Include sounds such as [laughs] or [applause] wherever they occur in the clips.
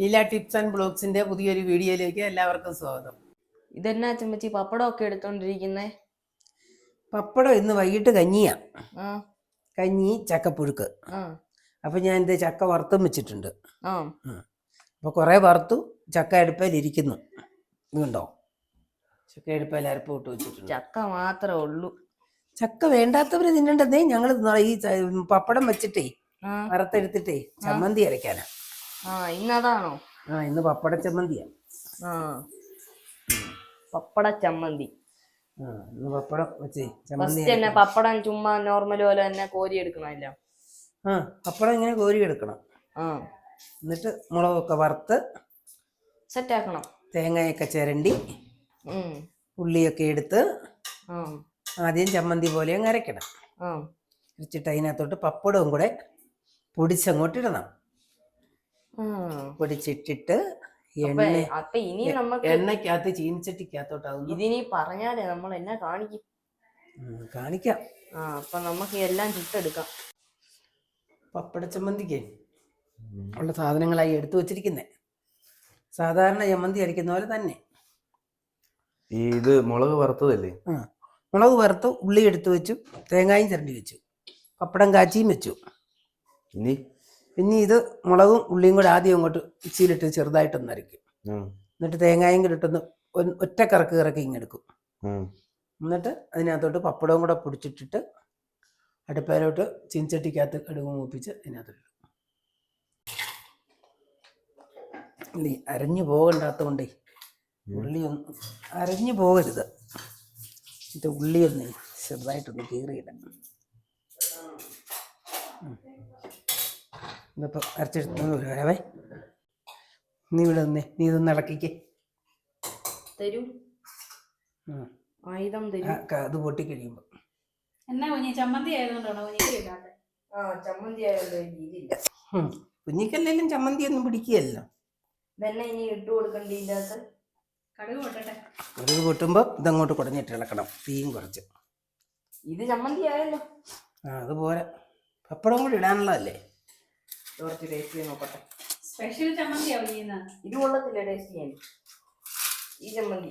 Leela tips and ബ്ലോഗ്സിന്റെ പുതിയൊരു വീഡിയോയിലേക്ക് എല്ലാവർക്കും സ്വാഗതം. ഇതെന്നാ ചമ്മച്ചി പപ്പടമൊക്കെ എടുത്തോണ്ടിരിക്കുന്നേ? പപ്പടം ഇന്ന് വൈകിട്ട് കഞ്ഞിയാ. കഞ്ഞി ചക്കപ്പുഴുക്ക്. അപ്പൊ ഞാൻ ഇത് ചക്ക വറുത്തും വെച്ചിട്ടുണ്ട്. അപ്പൊ കുറെ വറുത്തു ചക്ക അടുപ്പയിലിരിക്കുന്നു ഇതുണ്ടോ ചക്ക അടുപ്പയിൽ അരപ്പ് വിട്ട് വെച്ചിട്ടുണ്ട്. ചക്ക മാത്രമേ ഉള്ളൂ. ചക്ക വേണ്ടാത്തവര് തിന്നണ്ടതേ ഞങ്ങൾ ഈ പപ്പടം വെച്ചിട്ടേ വറുത്തെടുത്തിട്ടേ ചമ്മന്തി അരയ്ക്കാനാ. ആ ഇന്നതാണോ? ആ ഇന്ന് പപ്പട ചമ്മന്തിയാ. ആ. പപ്പട ചമ്മന്തി. ആ ഇന്ന് പപ്പടം വെച്ചേ ചമ്മന്തി ഫസ്റ്റ് തന്നെ പപ്പടം ചുമ്മാ നോർമൽ പോലെ തന്നെ കോരി എടുക്കണമല്ലോ. ആ പപ്പടം ഇങ്ങനെ കോരി എടുക്കണം. ആ. എന്നിട്ട് മുളകൊക്കെ വറുത്ത് സെറ്റ് ആക്കണം. തേങ്ങയൊക്കെ ചിരണ്ടി ഉം. ഉള്ളിയൊക്കെ എടുത്ത് ആ. ആദ്യം ചമ്മന്തി പോലെ അങ്ങ് അരയ്ക്കണം ആ. അരച്ചിട്ട് അതിനകത്തോട്ട് പപ്പടവും കൂടെ പൊടിച്ചങ്ങോട്ട് ഇടണം. പൊടിച്ചിട്ടിട്ട് അപ്പൊ ഇനി നമുക്ക് എണ്ണക്കകത്ത് ചീനിച്ചട്ടിക്കകത്തോട്ട് അതൊന്ന് ഇതിനി പറഞ്ഞാലേ നമ്മൾ എന്നാ കാണിക്കും കാണിക്കാം. ആ അപ്പൊ നമുക്ക് എല്ലാം ചുട്ടെടുക്കാം. പപ്പട ചമ്മന്തിക്ക് ഉള്ള സാധനങ്ങളായി എടുത്തു വച്ചിരിക്കുന്നേ. സാധാരണ ചമ്മന്തി അരിക്കുന്ന പോലെ തന്നെ. ഈ ഇത് മുളക് വറുത്തതല്ലേ? ആ മുളക് വറുത്ത് ഉള്ളി എടുത്തു വെച്ചു തേങ്ങായും ചിരണ്ടി വെച്ചു പപ്പടം കാച്ചിയും വെച്ചു. ഇനി പിന്നെ ഇത് മുളകും ഉള്ളിയും കൂടെ ആദ്യം അങ്ങോട്ട് ഉച്ചയിലിട്ട് ചെറുതായിട്ടൊന്ന് അരയ്ക്കും. എന്നിട്ട് തേങ്ങായും കൂടെ ഇട്ടൊന്ന് ഒറ്റ കറക്ക് കറക്കി ഇങ്ങെടുക്കും എന്നിട്ട് അതിനകത്തോട്ട് പപ്പടവും കൂടെ പൊടിച്ചിട്ടിട്ട് അടുപ്പയിലോട്ട് ചീൻചട്ടിക്കകത്ത് കടുക് മൂപ്പിച്ച് അതിനകത്തോട്ട് ഉള്ളി അരഞ്ഞു പോകണ്ടാത്തതുകൊണ്ടേ ഉള്ളി ഒന്ന് അരഞ്ഞു പോകരുത്. എന്നിട്ട് ഉള്ളി ഒന്ന് ചെറുതായിട്ടൊന്ന് കീറിയിടാം ഇതിപ്പോൾ അരച്ചെടുത്ത് വരാവേ. നീ ഇവിടെ നിന്നേ. നീ ഇതൊന്ന് ഇളക്കിക്കേ. തരൂ. ആയുധം അത് പൊട്ടിക്കഴിയുമ്പോൾ എന്നാ കുഞ്ഞി ചമ്മന്തി ആയതുകൊണ്ടാണോ കുഞ്ഞിക്ക് ഇല്ലാത്ത. ആ ചമ്മന്തി ആയതുകൊണ്ട് ഇതില്ല കുഞ്ഞിക്കല്ലെങ്കിലും ചമ്മന്തി ഒന്നും പിടിക്കുകയല്ലോ. ഇനി ഇട്ട് കടുക് പൊട്ടട്ടെ. പൊട്ടുമ്പോൾ ഇതങ്ങോട്ട് കുടഞ്ഞിട്ട് ഇളക്കണം. തീയും കുറച്ച്. ഇത് ചമ്മന്തി ആയല്ലോ. ആ അതുപോലെ പപ്പടം കൂടി ഇടാനുള്ളതല്ലേ? കുറച്ച് ടേസ്റ്റ് ചെയ്ത് നോക്കട്ടെ. സ്പെഷ്യൽ ചമ്മന്തിയാവും ഇത് കൊള്ളത്തില്ല ടേസ്റ്റ് ചെയ്യാൻ. ഈ ചമ്മന്തി.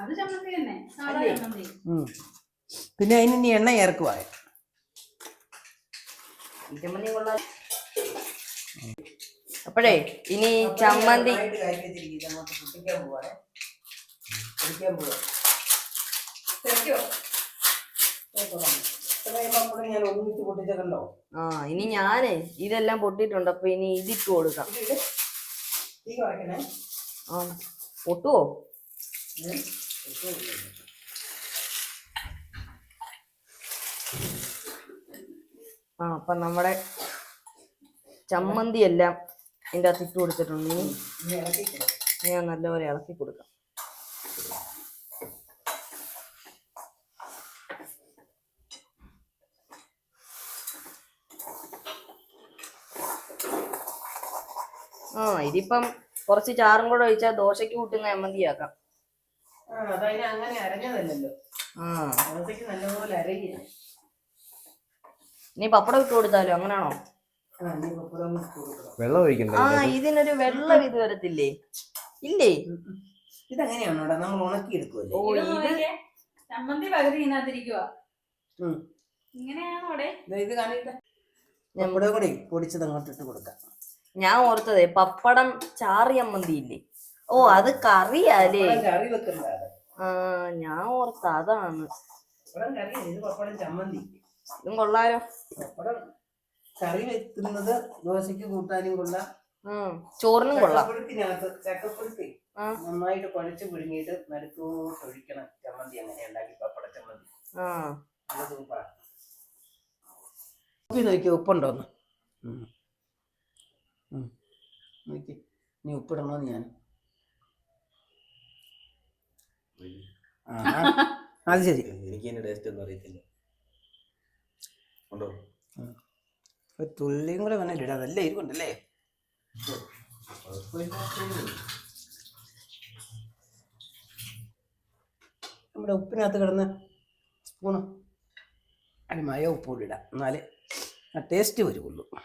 അത് ചമ്മന്തി തന്നെ. സാധാ? ചമ്മന്തി. പിന്നെ അതിന് ഇനി എണ്ണ ഇറക്കുവായ ഈ ചമ്മന്തി കൊള്ളാം. അപ്പോഴേ ഇനി ചമ്മന്തി ഞാൻ ഒന്നിച്ച് പൊട്ടിച്ചല്ലോ ആ ഇനി ഞാനേ ഇതെല്ലാം പൊട്ടിയിട്ടുണ്ട് അപ്പൊ ഇനി ഇതിട്ട് കൊടുക്കാം. ആ പൊട്ടുവോ? ആ അപ്പൊ നമ്മുടെ ചമ്മന്തി എല്ലാം ഇതിന്റെ അകത്ത് ഇട്ട് കൊടുത്തിട്ടുണ്ട്. ഇനി ഞാൻ നല്ലപോലെ ഇളക്കി കൊടുക്കാം. ആ ഇതിപ്പം കുറച്ച് ചാറും കൂടെ ഒഴിച്ചാൽ ദോശയ്ക്ക് കൂട്ടുന്ന എമ്മന്തിയാക്കാം ആ അതതിന് അങ്ങനെ അരഞ്ഞതല്ലല്ലോ. ആ. ദോശയ്ക്ക് നല്ലപോലെ അരയില്ല ഇനി പപ്പടം ഇട്ട് കൊടുത്താലോ? അങ്ങനാണോ? നീ. വെള്ളം ഒഴിക്കണ്ടേ ആ ഇതിനൊരു വെള്ളം ഇത് വരത്തില്ലേ? ഇല്ലേ? ഇതങ്ങനെയാണോടാ നമ്മൾ ഉണക്കി എടുക്കുമല്ലേ ഓ ഇത് ഇത് നോക്കിക്കേ. ചമ്മന്തി പകുതി ഇതിനകത്തിരിക്കുക ഉം. ഇങ്ങനെയാണോ അവിടെ? ദേ ഇത് കാണിക്ക നമ്മുടെ കൂടെ പൊടിച്ചത് അങ്ങോട്ട് ഇട്ട് കൊടുക്കാം. ഞാൻ ഓർത്തതേ പപ്പടം ചാറിയമ്മന്തി ഇല്ലേ ഓ അത് കറിയാലേ. കറി വെക്കുന്നതാണ് ആ ഞാൻ ഓർത്ത അതാണ്. പപ്പടം കറി ഇത് പപ്പടം ചമ്മന്തി. ഇതും കൊള്ളാലോ. പപ്പടം കറി വെക്കുന്നത് ദോശയ്ക്ക് കൂട്ടാനും കൊള്ളാം. ചോറിനും കൊള്ളാം. ചക്കപ്പുഴുക്കിനകത്ത് ചക്കപ്പുഴുക്ക്. നന്നായിട്ട് കുഴച്ച് പുഴുങ്ങിയിട്ട് നടുക്കോട്ട് ഒഴിക്കണം. ചമ്മന്തി അങ്ങനെ ഉണ്ടാക്കി പപ്പട ചമ്മന്തി. സൂപ്പറാണ് നോക്കി നോക്കി ഉപ്പുണ്ടോന്ന്. നോക്കി. നീ ഉപ്പിടണോന്ന് ഞാൻ. അത് ശരി. എനിക്ക് അതിന്റെ ടേസ്റ്റ് ഒന്നും അറിയത്തില്ല. ഉണ്ടോ? ഒരു തുള്ളിയും കൂടെ വേണമല്ലോ ഇടാം. നല്ല ഇരിക്കുണ്ടല്ലേ നമ്മുടെ ഉപ്പിനകത്ത് കിടന്ന് സ്പൂണ്. അതിന് മയ ഇടാം. എന്നാലേ ആ ടേസ്റ്റ് വരുള്ളൂ ഉം. ഇപ്പൊ പപ്പട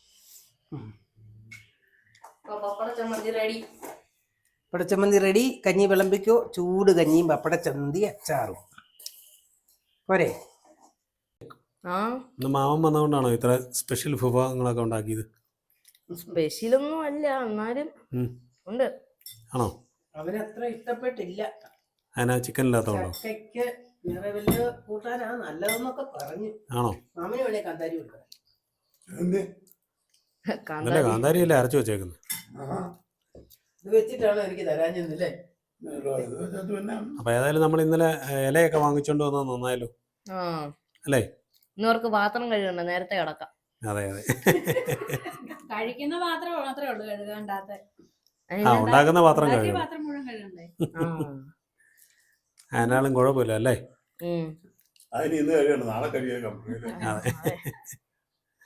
ചമ്മന്തി റെഡി പപ്പടച്ചമ്മന്തി റെഡി കഞ്ഞി വിളമ്പിക്കോ. ചൂട് കഞ്ഞിയും പപ്പടച്ചമ്മന്തി അച്ചാറും. പോരെ. മാമൻ വന്നതുകൊണ്ടാണോ ഇത്ര സ്പെഷ്യൽ വിഭവങ്ങളൊക്കെ ഉണ്ടാക്കിയത്? സ്പെഷ്യലൊന്നും അല്ല. എന്നാലും ഉണ്ട്. ആണോ? അവരത്ര ഇഷ്ടപ്പെട്ടില്ല. അതിനാ ചിക്കൻ ഇല്ലാത്തതുകൊണ്ടോ? ചക്കയ്ക്ക് കൂട്ടാനാ നല്ലതെന്നൊക്കെ പറഞ്ഞു. ആണോ? മാമിന് വേണേ കാന്താരി കാന്താരിയല്ലേ അരച്ചു വെച്ചേക്കുന്നത് ഇത് വെച്ചിട്ടാണ് എനിക്ക് അപ്പൊ ഏതായാലും നമ്മൾ ഇന്നലെ ഇലയൊക്കെ വാങ്ങിച്ചോണ്ട് വന്നത് നന്നായല്ലോ. അല്ലേ? ഇന്നവർക്ക് പാത്രം കഴുകണ്ട നേരത്തെ കിടക്കാം. അതെ അതെ. കഴിക്കുന്ന പാത്രം മാത്രമേ ഉള്ളൂ കഴുകാണ്ടാത്ത. ആ? ഉണ്ടാക്കുന്ന പാത്രം കഴുകും അതിനാളും പാത്രം മുഴുവൻ കഴുകണ്ടേ? ആ. അതിനാലും കുഴപ്പമില്ല അല്ലേ? അതിന് ഇന്ന് കഴിയണം നാളെ കഴിയേക്കാം. അതെ.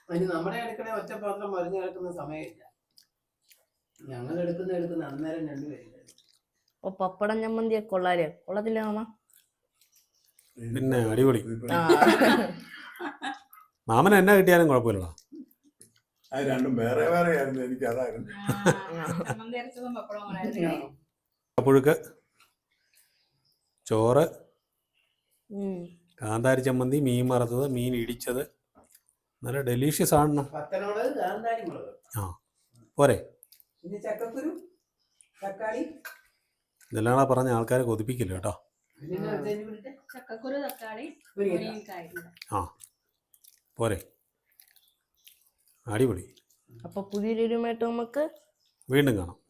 അതിന് നമ്മുടെ അടുക്കള ഒറ്റപ്പാത്രം മറിഞ്ഞു കിടക്കുന്ന സമയമില്ല. ഞങ്ങൾ എടുക്കുന്ന എടുക്കുന്ന അന്നേരം രണ്ടുപേരില്ല അപ്പൊ പപ്പടം ചമ്മന്തി കൊള്ളാലേ കൊള്ളത്തില്ല മാമ? പിന്നെ അടിപൊളി. ആ. [laughs] മാമൻ എന്നാ കിട്ടിയാലും കുഴപ്പമില്ലടാ അത് രണ്ടും വേറെ വേറെ ആയിരുന്നു. എനിക്ക് അതായിരുന്നു. പുഴുക്ക് ചോറ് കാന്താരി ചമ്മന്തി മീൻ വറുത്തത് മീൻ ഇടിച്ചത് നല്ല ഡെലീഷ്യസ് ആണ് ആ പോരെ. ഇതെല്ലാം പറഞ്ഞ ആൾക്കാരെ കൊതിപ്പിക്കില്ല കേട്ടോ. ആ. പോരെ. അടിപൊളി. അപ്പൊ പുതിയൊരു നമുക്ക് വീണ്ടും കാണാം.